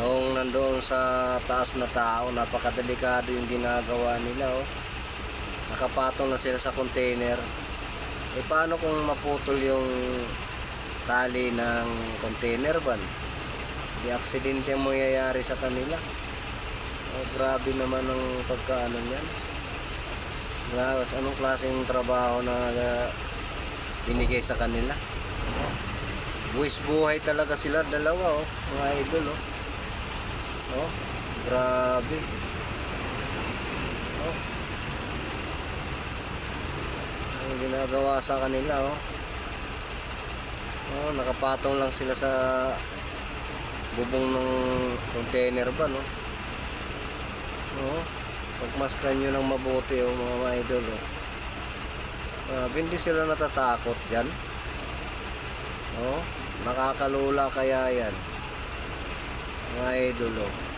Yung nandoon sa taas na tao, napakadelikado yung ginagawa nila. Oh. Nakapatong na sila sa container. Eh paano kung maputol yung tali ng container van? Di aksidente ang mangyayari sa kanila. Oh, grabe naman ang pagkaano niyan. Lawas, anong klaseng trabaho na binigay sa kanila? Buwis buhay talaga sila dalawa oh, mga idol oh. Oh, grabe. Oh. Ang ginagawa sa kanila oh. Oh, nakapatong lang sila sa bubong ng container ba no? Oh, pagmasdan nyo ng mabuti oh, mga idol oh. Grabe, hindi sila natatakot dyan. Oh, nakakalula kaya yan. Mga idol oh.